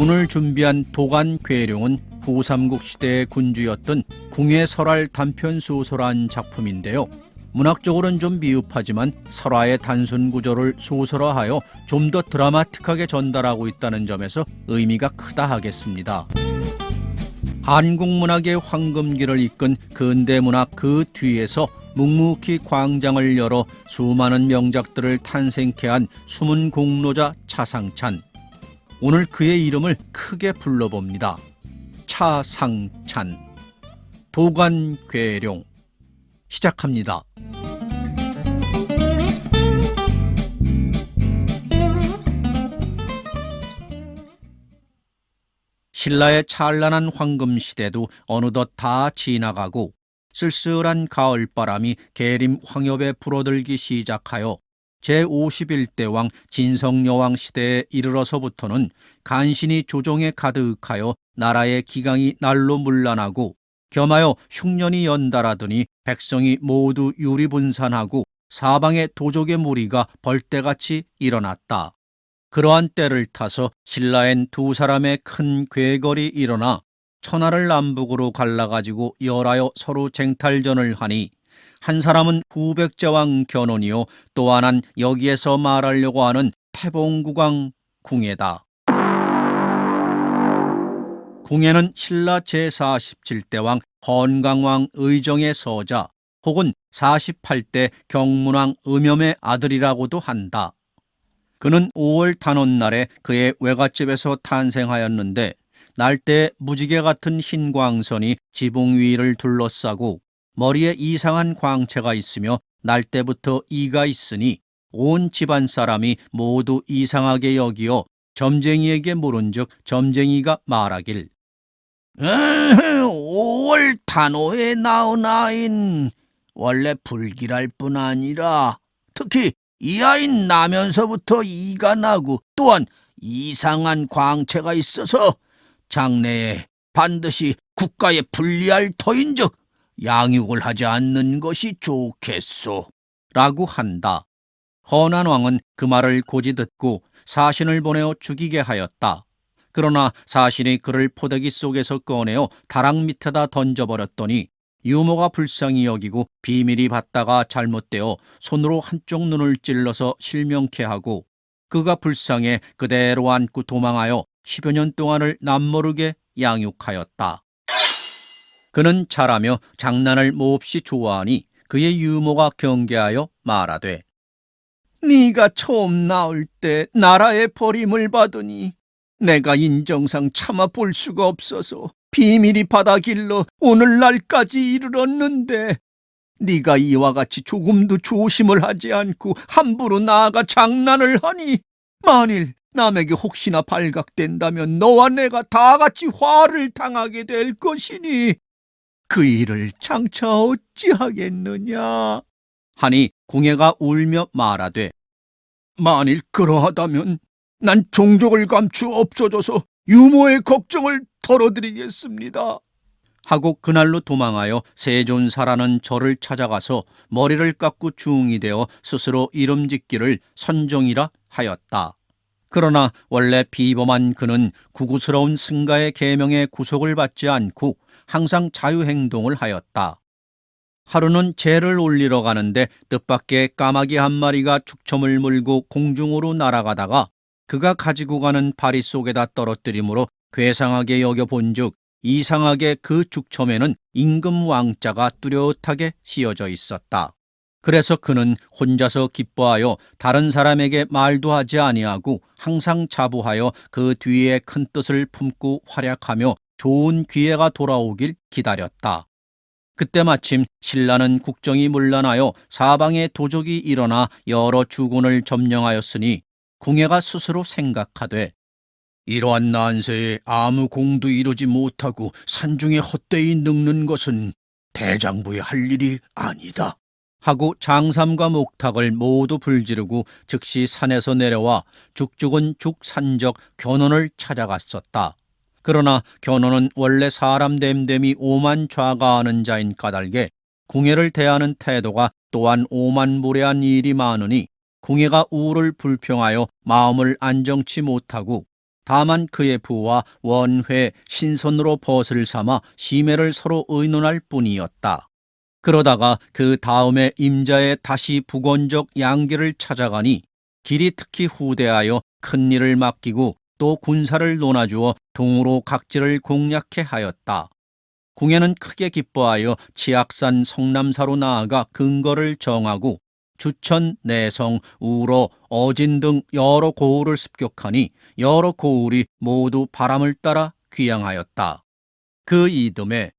오늘 준비한 도간 괴룡은 후삼국 시대의 군주였던 궁예 설할 단편 소설한 작품인데요. 문학적으로는 좀 미흡하지만 설화의 단순 구조를 소설화하여 좀 더 드라마틱하게 전달하고 있다는 점에서 의미가 크다 하겠습니다. 한국 문학의 황금기를 이끈 근대 문학 그 뒤에서 묵묵히 광장을 열어 수많은 명작들을 탄생케 한 숨은 공로자 차상찬. 오늘 그의 이름을 크게 불러봅니다. 차상찬. 도관괴룡. 시작합니다. 신라의 찬란한 황금 시대도 어느덧 다 지나가고 쓸쓸한 가을 바람이 계림 황엽에 불어들기 시작하여 제51대 왕 진성여왕 시대에 이르러서부터는 간신히 조정에 가득하여 나라의 기강이 날로 문란하고 겸하여 흉년이 연달하더니 백성이 모두 유리분산하고 사방에 도적의 무리가 벌떼같이 일어났다. 그러한 때를 타서 신라엔 두 사람의 큰 괴걸이 일어나 천하를 남북으로 갈라가지고 열하여 서로 쟁탈전을 하니 한 사람은 후백제왕 견훤이요 또 하나는 여기에서 말하려고 하는 태봉국왕 궁예다. 궁예는 신라 제47대 왕 헌강왕 의정의 서자 혹은 48대 경문왕 음염의 아들이라고도 한다. 그는 5월 단오날에 그의 외갓집에서 탄생하였는데 날때 무지개 같은 흰 광선이 지붕 위를 둘러싸고 머리에 이상한 광채가 있으며 날 때부터 이가 있으니 온 집안 사람이 모두 이상하게 여기어 점쟁이에게 물은즉 점쟁이가 말하길 5월 단오에 나온 아인 원래 불길할 뿐 아니라 특히 이 아인 나면서부터 이가 나고 또한 이상한 광채가 있어서 장래에 반드시 국가에 불리할 터인즉 양육을 하지 않는 것이 좋겠소. 라고 한다. 헌한 왕은 그 말을 고지 듣고 사신을 보내어 죽이게 하였다. 그러나 사신이 그를 포대기 속에서 꺼내어 다락 밑에다 던져버렸더니 유모가 불쌍히 여기고 비밀이 받다가 잘못되어 손으로 한쪽 눈을 찔러서 실명케 하고 그가 불쌍해 그대로 안고 도망하여 10여 년 동안을 남모르게 양육하였다. 그는 자라며 장난을 몹시 좋아하니 그의 유모가 경계하여 말하되 네가 처음 나올 때 나라의 버림을 받으니 내가 인정상 참아 볼 수가 없어서 비밀이 바다 길러 오늘날까지 이르렀는데 네가 이와 같이 조금도 조심을 하지 않고 함부로 나아가 장난을 하니 만일 남에게 혹시나 발각된다면 너와 내가 다 같이 화를 당하게 될 것이니 그 일을 장차 어찌하겠느냐 하니 궁예가 울며 말하되 만일 그러하다면 난 종족을 감추 없어져서 유모의 걱정을 덜어드리겠습니다. 하고 그날로 도망하여 세존사라는 절을 찾아가서 머리를 깎고 중이 되어 스스로 이름 짓기를 선종이라 하였다. 그러나 원래 비범한 그는 구구스러운 승가의 계명에 구속을 받지 않고 항상 자유행동을 하였다. 하루는 재를 올리러 가는데 뜻밖의 까마귀 한 마리가 축첨을 물고 공중으로 날아가다가 그가 가지고 가는 바리 속에다 떨어뜨림으로 괴상하게 여겨본즉 이상하게 그 축첨에는 임금 왕자가 뚜렷하게 씌어져 있었다. 그래서 그는 혼자서 기뻐하여 다른 사람에게 말도 하지 아니하고 항상 자부하여 그 뒤에 큰 뜻을 품고 활약하며 좋은 기회가 돌아오길 기다렸다. 그때 마침 신라는 국정이 문란하여 사방에 도적이 일어나 여러 주군을 점령하였으니 궁예가 스스로 생각하되 이러한 난세에 아무 공도 이루지 못하고 산중에 헛되이 늙는 것은 대장부의 할 일이 아니다. 하고 장삼과 목탁을 모두 불지르고 즉시 산에서 내려와 죽죽은 죽산적 견훤을 찾아갔었다. 그러나 견훤은 원래 사람 됨됨이 오만 좌가하는 자인 까닭에 궁예를 대하는 태도가 또한 오만무례한 일이 많으니 궁예가 우를 불평하여 마음을 안정치 못하고 다만 그의 부와 원회 신선으로 벗을 삼아 심해를 서로 의논할 뿐이었다. 그러다가 그 다음에 임자에 다시 북원적 양기를 찾아가니 길이 특히 후대하여 큰 일을 맡기고 또 군사를 논아주어 동으로 각지를 공략해 하였다. 궁예는 크게 기뻐하여 치악산 성남사로 나아가 근거를 정하고 주천, 내성, 우로, 어진 등 여러 고을을 습격하니 여러 고을이 모두 바람을 따라 귀양하였다. 그 이듬해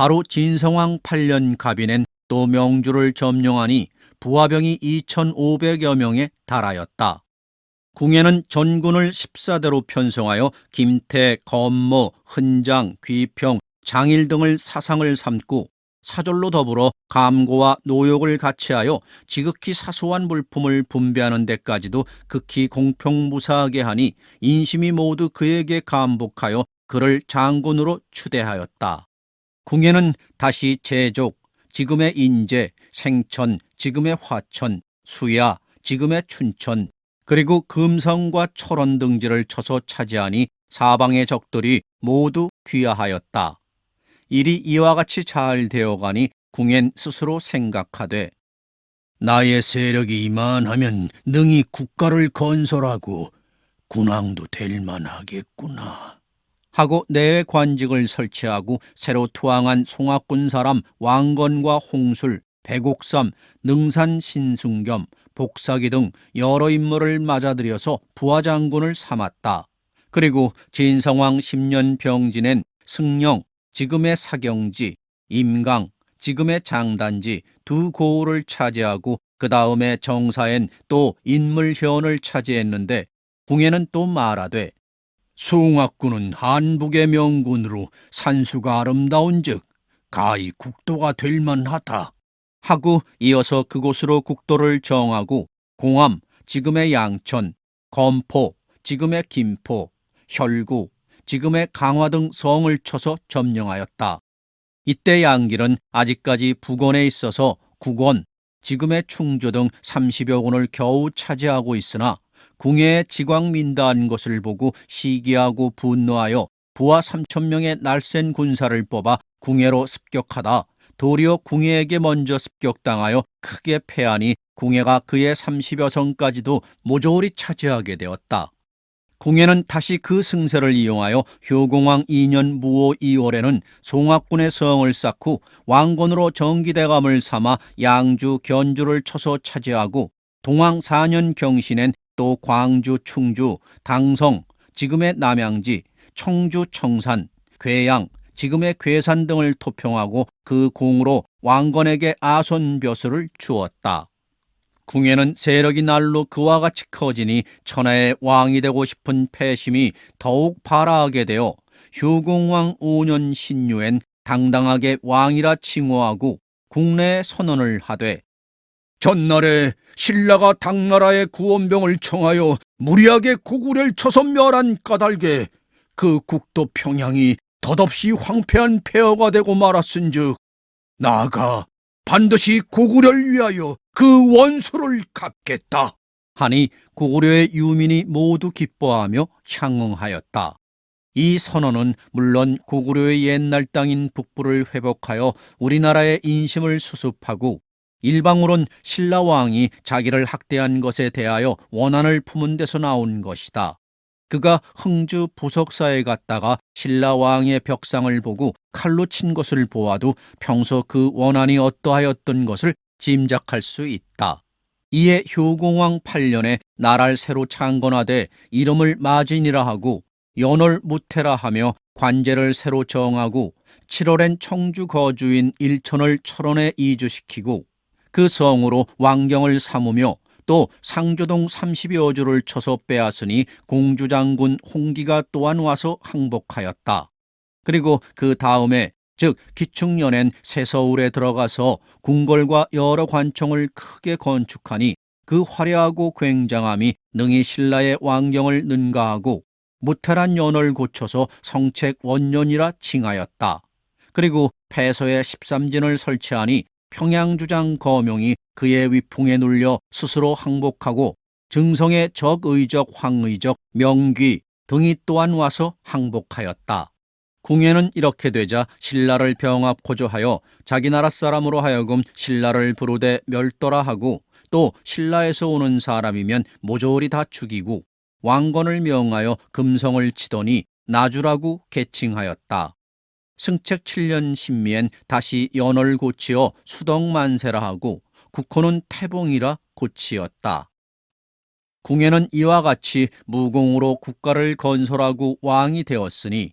바로 진성왕 8년 갑인엔 또 명주를 점령하니 부하병이 2,500여 명에 달하였다. 궁예는 전군을 14대로 편성하여 김태, 검모, 흔장, 귀평, 장일 등을 사상을 삼고 사절로 더불어 감고와 노역을 같이하여 지극히 사소한 물품을 분배하는 데까지도 극히 공평무사하게 하니 인심이 모두 그에게 감복하여 그를 장군으로 추대하였다. 궁예는 다시 제족, 지금의 인제, 생천, 지금의 화천, 수야, 지금의 춘천, 그리고 금성과 철원 등지를 쳐서 차지하니 사방의 적들이 모두 귀하하였다. 일이 이와 같이 잘 되어가니 궁엔 스스로 생각하되 나의 세력이 이만하면 능히 국가를 건설하고 군왕도 될 만하겠구나. 하고 내외 관직을 설치하고 새로 투항한 송악군 사람 왕건과 홍술, 백옥삼, 능산 신승겸, 복사기 등 여러 인물을 맞아들여서 부하장군을 삼았다. 그리고 진성왕 10년 병진엔 승령, 지금의 사경지, 임강, 지금의 장단지 두 고을을 차지하고 그 다음에 정사엔 또 인물현을 차지했는데 궁에는 또 말하되 송악군은 한북의 명군으로 산수가 아름다운즉 가히 국도가 될 만하다 하고 이어서 그곳으로 국도를 정하고 공암 지금의 양천, 검포 지금의 김포, 혈구 지금의 강화 등 성을 쳐서 점령하였다. 이때 양길은 아직까지 북원에 있어서 국원, 지금의 충주 등 30여 군을 겨우 차지하고 있으나 궁예의 지광민다한 것을 보고 시기하고 분노하여 부하 3천 명의 날쌘 군사를 뽑아 궁예로 습격하다 도리어 궁예에게 먼저 습격당하여 크게 패하니 궁예가 그의 30여 성까지도 모조리 차지하게 되었다. 궁예는 다시 그 승세를 이용하여 효공왕 2년 무호 2월에는 송악군의 성을 쌓고 왕건으로 정기대감을 삼아 양주, 견주를 쳐서 차지하고 동왕 4년 경신엔 또 광주, 충주, 당성, 지금의 남양지, 청주, 청산, 괴양, 지금의 괴산 등을 토평하고 그 공으로 왕건에게 아손벼슬을 주었다. 궁예는 세력이 날로 그와 같이 커지니 천하의 왕이 되고 싶은 패심이 더욱 발아하게 되어 효공왕 5년 신유엔 당당하게 왕이라 칭호하고 국내에 선언을 하되 전날에 신라가 당나라의 구원병을 청하여 무리하게 고구려를 쳐서 멸한 까닭에 그 국도 평양이 덧없이 황폐한 폐허가 되고 말았은즉 나아가 반드시 고구려를 위하여 그 원수를 갚겠다. 하니 고구려의 유민이 모두 기뻐하며 향응하였다. 이 선언은 물론 고구려의 옛날 땅인 북부를 회복하여 우리나라의 인심을 수습하고 일방으론 신라 왕이 자기를 학대한 것에 대하여 원한을 품은 데서 나온 것이다. 그가 흥주 부석사에 갔다가 신라 왕의 벽상을 보고 칼로 친 것을 보아도 평소 그 원한이 어떠하였던 것을 짐작할 수 있다. 이에 효공왕 8년에 나라를 새로 창건하되 이름을 마진이라 하고 연월 무태라 하며 관제를 새로 정하고 7월엔 청주 거주인 일천을 철원에 이주시키고 그 성으로 왕경을 삼으며 또 상조동 30여 주를 쳐서 빼앗으니 공주장군 홍기가 또한 와서 항복하였다. 그리고 그 다음에 즉 기축년엔 새서울에 들어가서 궁궐과 여러 관청을 크게 건축하니 그 화려하고 굉장함이 능히 신라의 왕경을 능가하고 무탈한 연을 고쳐서 성책 원년이라 칭하였다. 그리고 폐서에 13진을 설치하니 평양주장 거명이 그의 위풍에 눌려 스스로 항복하고 증성의 적의적 황의적 명귀 등이 또한 와서 항복하였다. 궁예는 이렇게 되자 신라를 병합 고조 하여 자기 나라 사람으로 하여금 신라를 부르되 멸도라 하고 또 신라에서 오는 사람이면 모조리 다 죽이고 왕건을 명하여 금성을 치더니 나주라고 개칭하였다. 승책 7년 신미엔 다시 연을 고치어 수덕만세라 하고 국호는 태봉이라 고치었다. 궁예는 이와 같이 무공으로 국가를 건설하고 왕이 되었으니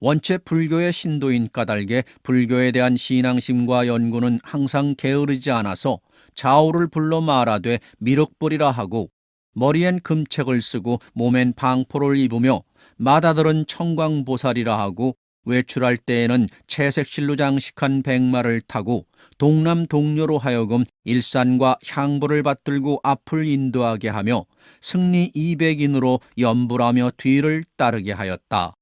원체 불교의 신도인 까닭에 불교에 대한 신앙심과 연구는 항상 게으르지 않아서 좌우를 불러 말하되 미륵불이라 하고 머리엔 금책을 쓰고 몸엔 방포를 입으며 마다들은 청광보살이라 하고 외출할 때에는 채색실로 장식한 백마를 타고 동남 동료로 하여금 일산과 향부를 받들고 앞을 인도하게 하며 승리 200인으로 연불하며 뒤를 따르게 하였다.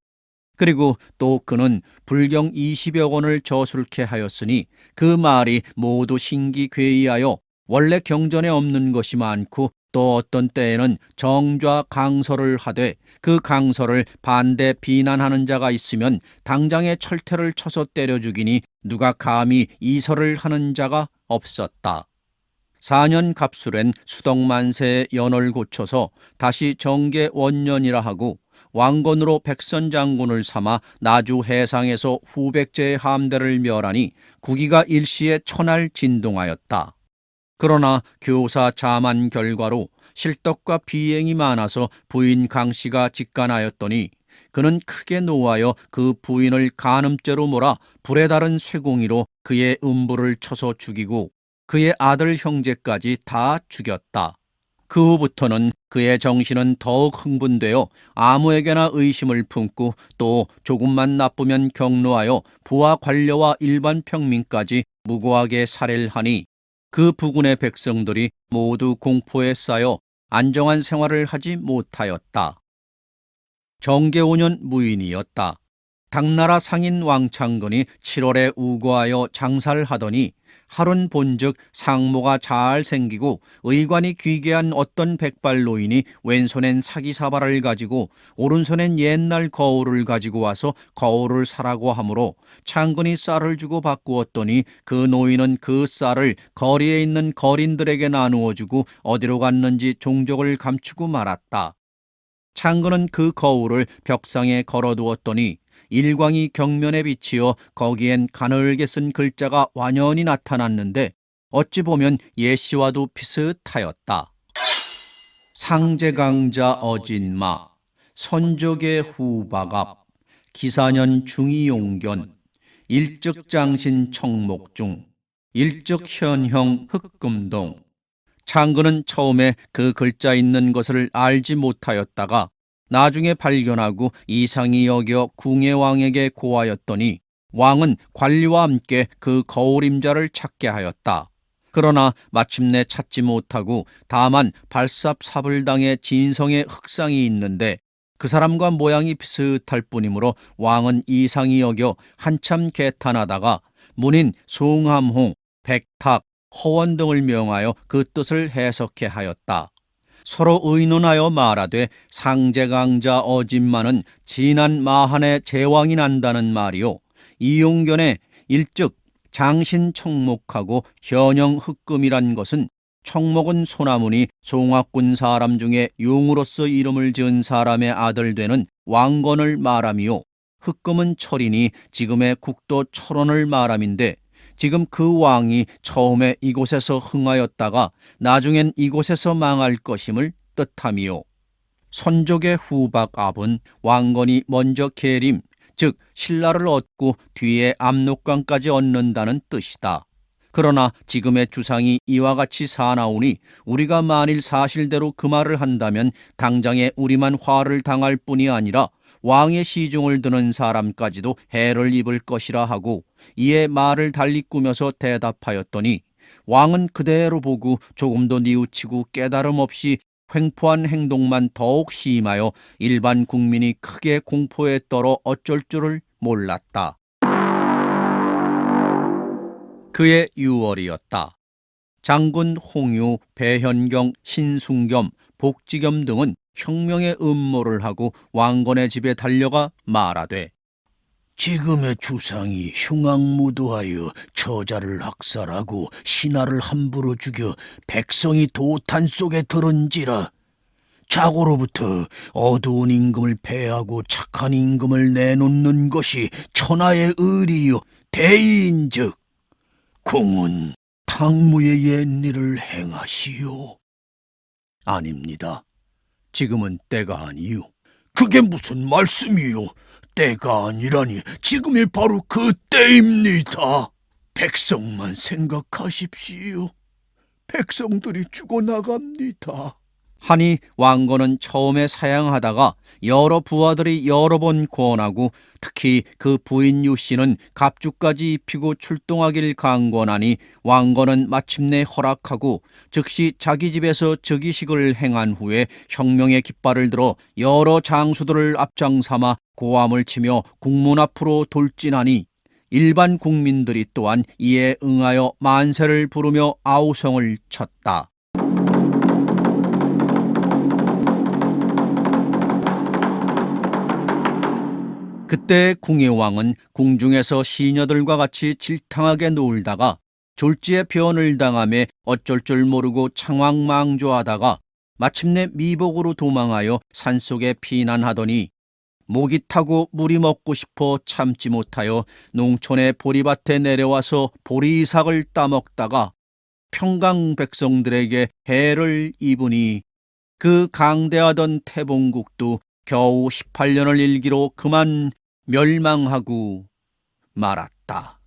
그리고 또 그는 불경 20여 권을 저술케 하였으니 그 말이 모두 신기괴이하여 원래 경전에 없는 것이 많고 또 어떤 때에는 정좌 강설을 하되 그 강설을 반대 비난하는 자가 있으면 당장에 철퇴를 쳐서 때려 죽이니 누가 감히 이설을 하는 자가 없었다. 4년 갑술엔 수덕만세의 연을 고쳐서 다시 정계 원년이라 하고 왕건으로 백선장군을 삼아 나주 해상에서 후백제의 함대를 멸하니 국기가 일시에 천할 진동하였다. 그러나 교사 자만 결과로 실덕과 비행이 많아서 부인 강 씨가 직간하였더니 그는 크게 노하여 그 부인을 간음죄로 몰아 불에 다른 쇠공이로 그의 음부를 쳐서 죽이고 그의 아들 형제까지 다 죽였다. 그 후부터는 그의 정신은 더욱 흥분되어 아무에게나 의심을 품고 또 조금만 나쁘면 경로하여 부하 관료와 일반 평민까지 무고하게 살해를 하니 그 부군의 백성들이 모두 공포에 쌓여 안정한 생활을 하지 못하였다. 정계 5년 무인이었다. 당나라 상인 왕창근이 7월에 우거하여 장사를 하더니 하룬 본즉 상모가 잘 생기고 의관이 귀계한 어떤 백발 노인이 왼손엔 사기 사발을 가지고 오른손엔 옛날 거울을 가지고 와서 거울을 사라고 하므로 창근이 쌀을 주고 바꾸었더니 그 노인은 그 쌀을 거리에 있는 거린들에게 나누어 주고 어디로 갔는지 종족을 감추고 말았다. 창근은 그 거울을 벽상에 걸어두었더니 일광이 경면에 비치어 거기엔 가늘게 쓴 글자가 완연히 나타났는데 어찌 보면 예시와도 비슷하였다. 상제강자 어진마, 선족의 후박압, 기사년 중이용견, 일적장신 청목중, 일적현형 흑금동. 창근은 처음에 그 글자 있는 것을 알지 못하였다가 나중에 발견하고 이상히 여겨 궁예왕에게 고하였더니 왕은 관리와 함께 그 거울임자를 찾게 하였다. 그러나 마침내 찾지 못하고 다만 발삽사불당의 진성의 흑상이 있는데 그 사람과 모양이 비슷할 뿐이므로 왕은 이상히 여겨 한참 개탄하다가 문인 송함홍, 백탁, 허원 등을 명하여 그 뜻을 해석해 하였다. 서로 의논하여 말하되 상제강자 어진마는 진한 마한의 제왕이 난다는 말이요. 이용견의 일즉 장신 청목하고 현영 흑금이란 것은 청목은 소나무니 송악군 사람 중에 용으로서 이름을 지은 사람의 아들 되는 왕건을 말함이요. 흑금은 철이니 지금의 국도 철원을 말함인데 지금 그 왕이 처음에 이곳에서 흥하였다가 나중엔 이곳에서 망할 것임을 뜻함이요. 선족의 후박 압은 왕건이 먼저 계림, 즉 신라를 얻고 뒤에 압록강까지 얻는다는 뜻이다. 그러나 지금의 주상이 이와 같이 사나오니 우리가 만일 사실대로 그 말을 한다면 당장에 우리만 화를 당할 뿐이 아니라 왕의 시중을 드는 사람까지도 해를 입을 것이라 하고 이에 말을 달리 꾸며서 대답하였더니 왕은 그대로 보고 조금도 뉘우치고 깨달음 없이 횡포한 행동만 더욱 심하여 일반 국민이 크게 공포에 떨어 어쩔 줄을 몰랐다. 그의 유월이었다. 장군 홍유, 배현경, 신순겸, 복지겸 등은 혁명의 음모를 하고 왕건의 집에 달려가 말하되 지금의 주상이 흉악무도하여 처자를 학살하고 신하를 함부로 죽여 백성이 도탄 속에 들은지라 자고로부터 어두운 임금을 패하고 착한 임금을 내놓는 것이 천하의 의리요 대의인즉 공은 탕무의 옛일을 행하시오. 아닙니다. 지금은 때가 아니요. 그게 무슨 말씀이요? 때가 아니라니 지금이 바로 그 때입니다. 백성만 생각하십시오. 백성들이 죽어나갑니다. 하니 왕건은 처음에 사양하다가 여러 부하들이 여러 번 권하고 특히 그 부인 유씨는 갑주까지 입히고 출동하길 강권하니 왕건은 마침내 허락하고 즉시 자기 집에서 즉위식을 행한 후에 혁명의 깃발을 들어 여러 장수들을 앞장삼아 고함을 치며 국문 앞으로 돌진하니 일반 국민들이 또한 이에 응하여 만세를 부르며 아우성을 쳤다. 그때 궁의 왕은 궁중에서 시녀들과 같이 질탕하게 놀다가 졸지에 변을 당함에 어쩔 줄 모르고 창황망조하다가 마침내 미복으로 도망하여 산속에 피난하더니 목이 타고 물이 먹고 싶어 참지 못하여 농촌의 보리밭에 내려와서 보리삭을 따먹다가 평강 백성들에게 해를 입으니 그 강대하던 태봉국도 겨우 18년을 일기로 그만 멸망하고 말았다.